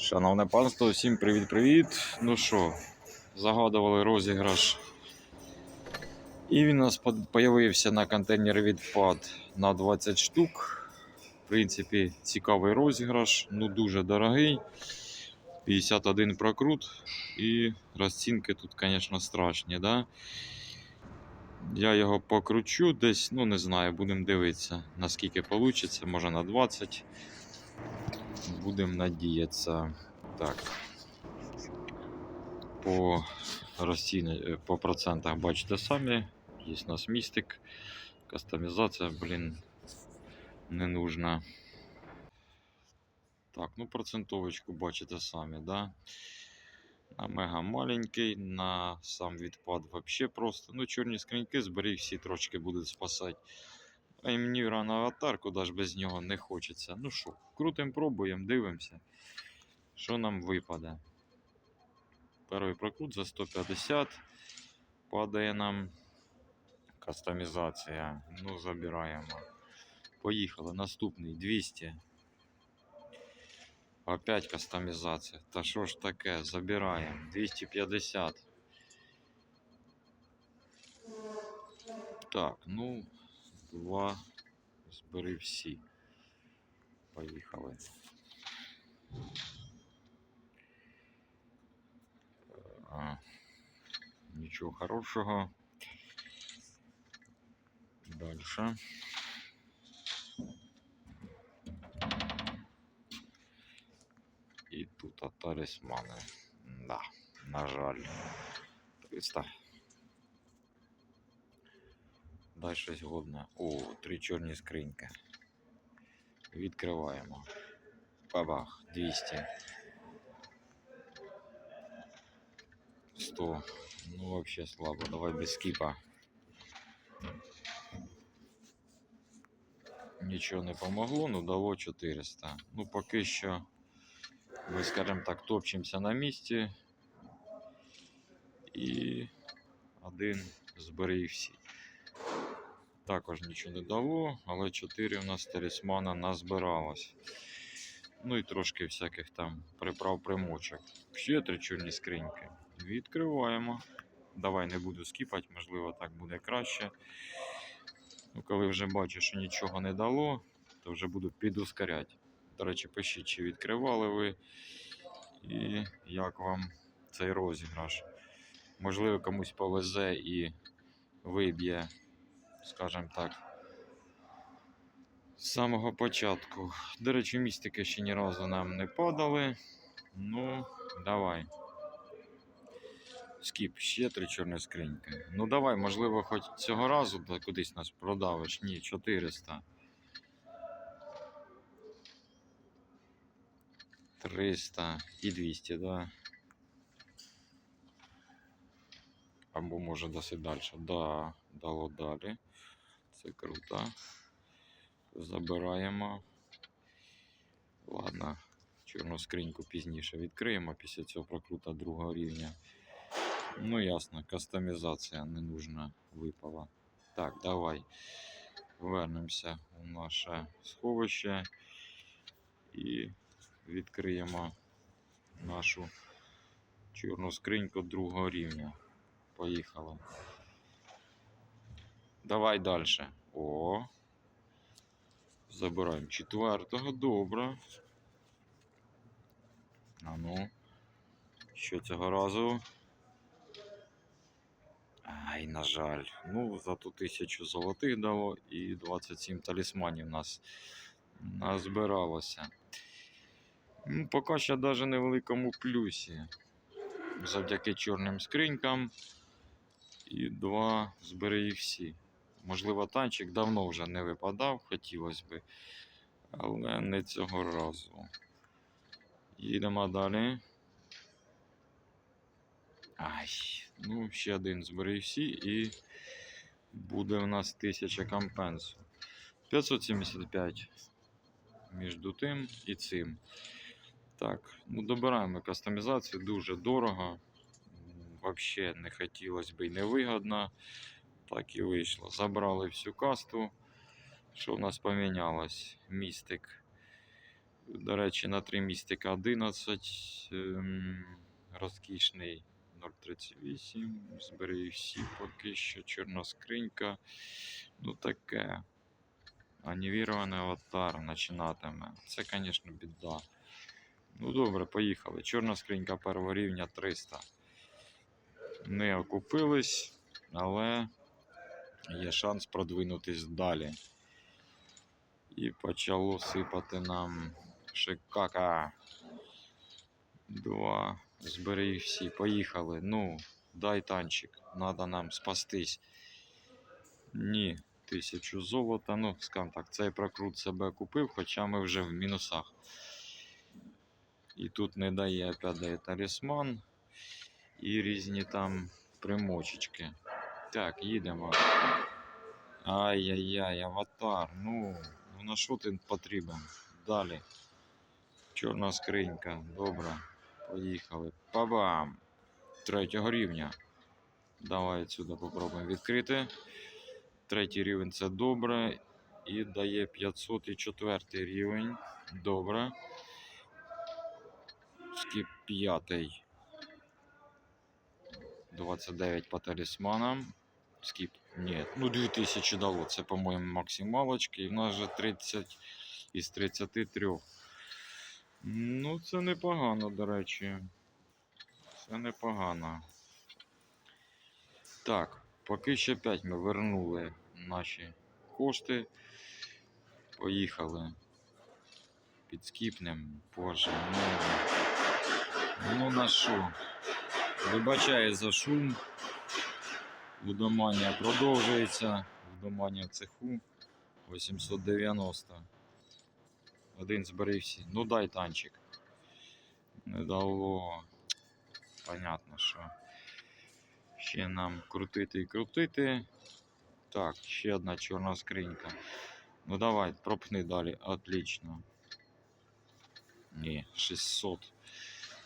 Шановне панство, всім привіт-привіт. Ну що, загадували розіграш. І він у нас з'явився на контейнері відпад на 20 штук. В принципі, цікавий розіграш, ну дуже дорогий. 51 прокрут. І розцінки тут, звісно, страшні, да? Я його покручу десь, ну не знаю, будемо дивитися, наскільки вийде, може на 20. Будемо надіятися. Так. По розціни, по процентах бачите самі. Є у нас містик. Кастомізація, блін, не нужна. Так, ну процентовочку бачите самі, да? На мега маленький, на сам відпад вообще просто. Ну, чорні скриньки зберіг всі трошки будуть спасати. А і мені рано ж без нього не хочеться. Ну що, крутим, пробуємо, дивимося, що нам випаде. Перший прокрут за 150. Падає нам кастомізація. Ну, забираємо. Поїхали. Наступний 200. Опять кастомізація. Та що ж таке? Забираємо. 250. Так, ну, два. Збери всі. Поїхали. А, нічого хорошого. Дальше. І тут а, талісмани. Да, на жаль. 300. Дай щось годне. О, три чорні скриньки. Відкриваємо. Бабах, 200. 100. Ну, вообще слабо. Давай без скипа. Нічого не помогло, ну дало 400. Ну, поки що ми, скажімо так, топчемося на місці. І один зберіг. Також нічого не дало, але 4 у нас талісмана назбиралось. Ну і трошки всяких там приправ примочок. Ще три чорні скриньки. Відкриваємо. Давай не буду скіпати, можливо, так буде краще. Ну, коли вже бачу, що нічого не дало, то вже буду підускоряти. До речі, пишіть, чи відкривали ви і як вам цей розіграш. Можливо, комусь повезе і виб'є, скажімо так, з самого початку. До речі, містики ще ні разу нам не падали. Ну, давай. Скіп, ще три чорні скриньки. Ну давай, можливо, хоч цього разу кудись нас продавиш. Ні, 400. 300 і 200, да. Або може досить далі. Да, дало далі. Це круто. Забираємо. Ладно, чорну скриньку пізніше відкриємо після цього прокрута другого рівня. Ну, ясно, кастомізація не нужна випала. Так, давай вернемося у наше сховище і відкриємо нашу чорну скриньку другого рівня. Поїхали. Давай далі. О. Забираємо четвертого, добре. А ну, що цього разу? Ай, на жаль. Ну, зато тисячу золотих дало і 27 талісманів нас назбиралося. Ну, поки що навіть не плюсі. Завдяки чорним скринькам. І два збери їх всі. Можливо, танчик давно вже не випадав, хотілося би, але не цього разу. Їдемо далі. Ай, ну, ще один збери всі і буде в нас 1000 компенсу. 575 між тим і цим. Так, ну добираємо кастомізацію дуже дорого. Взагалі не хотілося б і невигодно. Так і вийшло. Забрали всю касту. Що в нас помінялось? Містик До речі, на 3 містика 11. ем, Розкішний 0,38. Збери всі поки що. Чорна скринька. Ну таке. Анівірований аватар починатиме. Це, звісно, біда. Ну добре, поїхали. Чорна скринька першого рівня 300. Не окупились, але є шанс продвинутись далі. І почало сипати нам шикака. Два. Збери їх всі. Поїхали. Ну, дай танчик. Надо нам спастись. Ні, тисячу золота. Ну, скажімо так, цей прокрут себе купив, хоча ми вже в мінусах. І тут не дає опять дає талісман. І різні там примочечки. Так, їдемо. Ай-яй-яй, аватар. Ну, на що ти потрібен? Далі. Чорна скринька. Добре. Поїхали. Па-бам! Третього рівня. Давай отсюда попробуємо відкрити. Третій рівень це добре. І дає 504 рівень. Добре. Скіп п'ятий. 29 по талісманам. Скіп. Ні, ну 2000 дало. Це, по-моєму, максималочки. І в нас же 30 із 33. Ну, це непогано, до речі. Це непогано. Так, поки ще 5 ми вернули наші кошти. Поїхали. Підскіпнем. Боже, ну. Ну на що? Вибачаю за шум. Будомання продовжується. Будомання в цеху 890. Один зберігся. Ну дай танчик. Не дало. Понятно, що. Ще нам крутити і крутити. Так, ще одна чорна скринька. Ну давай, пропни далі. Отлично. Ні, 600.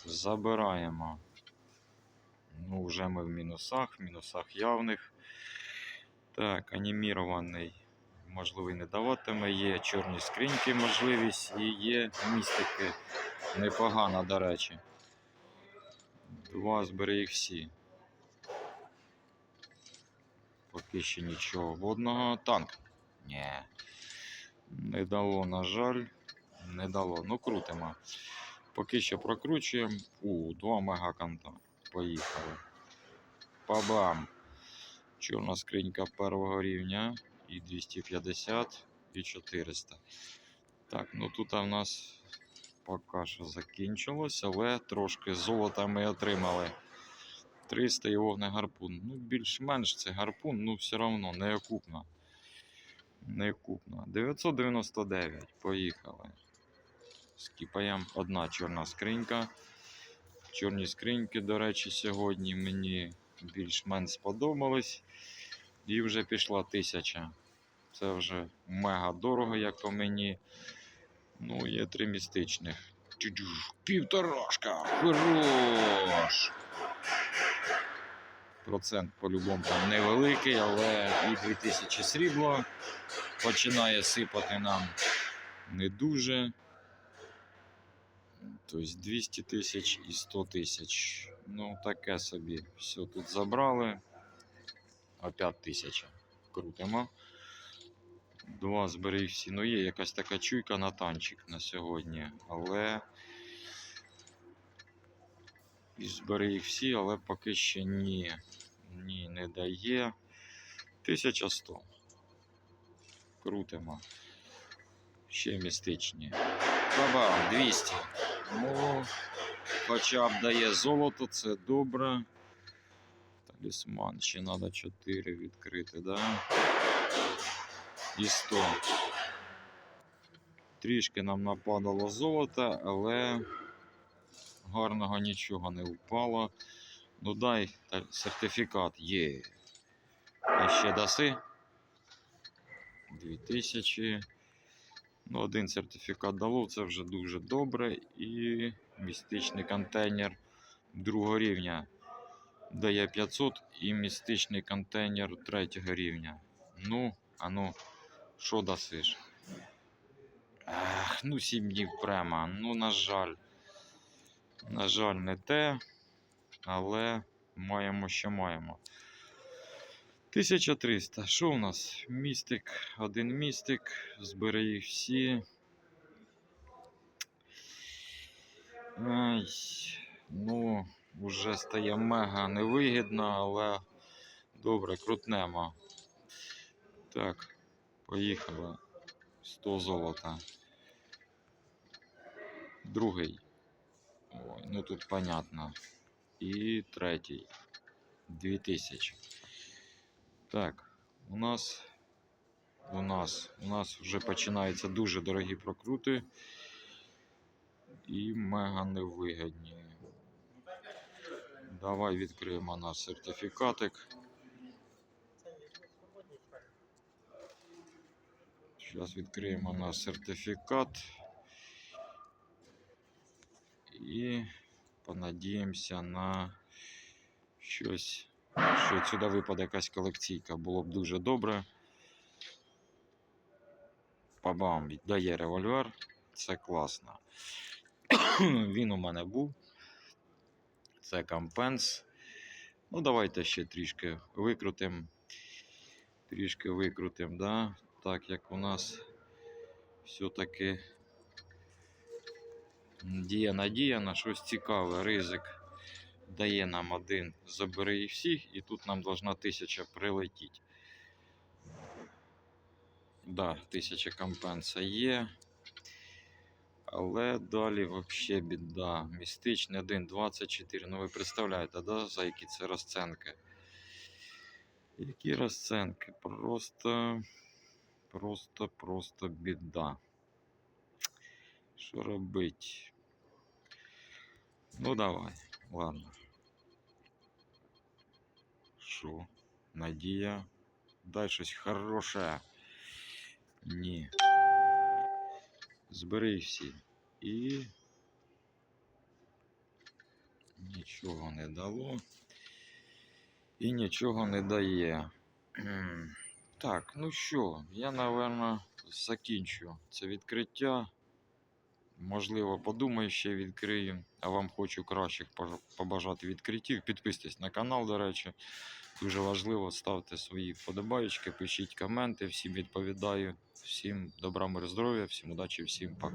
Забираємо. Ну, вже ми в мінусах, в мінусах явних. Так, анімірований, можливий не даватиме. Є чорні скриньки, можливість і є містики. Непогано, до речі. Два збери їх всі. Поки ще нічого водного. Танк. Ні. Не дало, на жаль. Не дало. Ну, крутимо. Поки що прокручуємо. У, два мегаканта. Поїхали. Па-бам! Чорна скринька першого рівня. І 250, і 400. Так, ну тут у нас поки що закінчилось, але трошки золота ми отримали. 300 і вогнегарпун. Ну, більш-менш це гарпун, ну все одно не окупно. Не окупно. 999. Поїхали. Скіпаємо одна чорна скринька. Чорні скриньки, до речі, сьогодні мені більш-менш сподобались. І вже пішла тисяча. Це вже мега дорого, як по мені. Ну, є три містичних. Півторашка! Хорош! Процент по-любому там невеликий, але і 2000 срібла починає сипати нам не дуже. Тобто 200 тисяч і 100 тисяч. Ну, таке собі. Все тут забрали. Опять тисяча. Крутимо. Два зберіг всі. Ну, є якась така чуйка на танчик на сьогодні. Але. І збери їх всі, але поки ще ні. Ні, не дає. 1100. Крутимо. Ще містичні. Баба, 200. Ну, хоча б дає золото, це добре. Талісман, ще треба 4 відкрити, да? І 100. Трішки нам нападало золота, але гарного нічого не впало. Ну дай сертифікат є. А ще даси? 2000. Ну, один сертифікат дало, це вже дуже добре. І містичний контейнер другого рівня дає 500 і містичний контейнер третього рівня. Ну, а ну, що дасиш? Ех, ну, 7 днів према. Ну, на жаль. На жаль, не те, але маємо, що маємо. 1300. Що у нас? Містик, один містик. Збери їх всі. Ай, ну, вже стає мега невигідно, але добре, крутнемо. Так, поїхали. 100 золота. Другий. Ой, ну тут понятно. І третій. 2000. Так, у нас. У нас. У нас вже починаються дуже дорогі прокрути. І мега невигідні. Давай відкриємо наш сертифікатик. Зараз відкриємо наш сертифікат. І понадіємося на щось, що сюди випаде якась колекційка. Було б дуже добре. Пабам, віддає револьвер. Це класно. Він у мене був. Це компенс. Ну, давайте ще трішки викрутимо. Трішки викрутимо, да? так як у нас все-таки діє надія на щось цікаве. Ризик дає нам один, забери їх всіх, і тут нам должна тисяча прилетіти. Да, тисяча компенса є. Але далі взагалі біда. Містичний 1,24. Ну ви представляєте, да, за які це розценки? Які розценки? Просто, просто, просто біда. Що робить? Ну давай, ладно. Що? Надія? Дай щось хороше. Ні. Збери всі. І. Нічого не дало. І нічого не дає. Так, ну що, я, напевно, закінчу це відкриття. Можливо, подумаю, ще відкрию. А вам хочу кращих побажати відкриттів. Підписуйтесь на канал, до речі. Дуже важливо, ставте свої вподобайки, пишіть коменти. Всім відповідаю. Всім добра, мир, здоров'я, всім удачі, всім пока.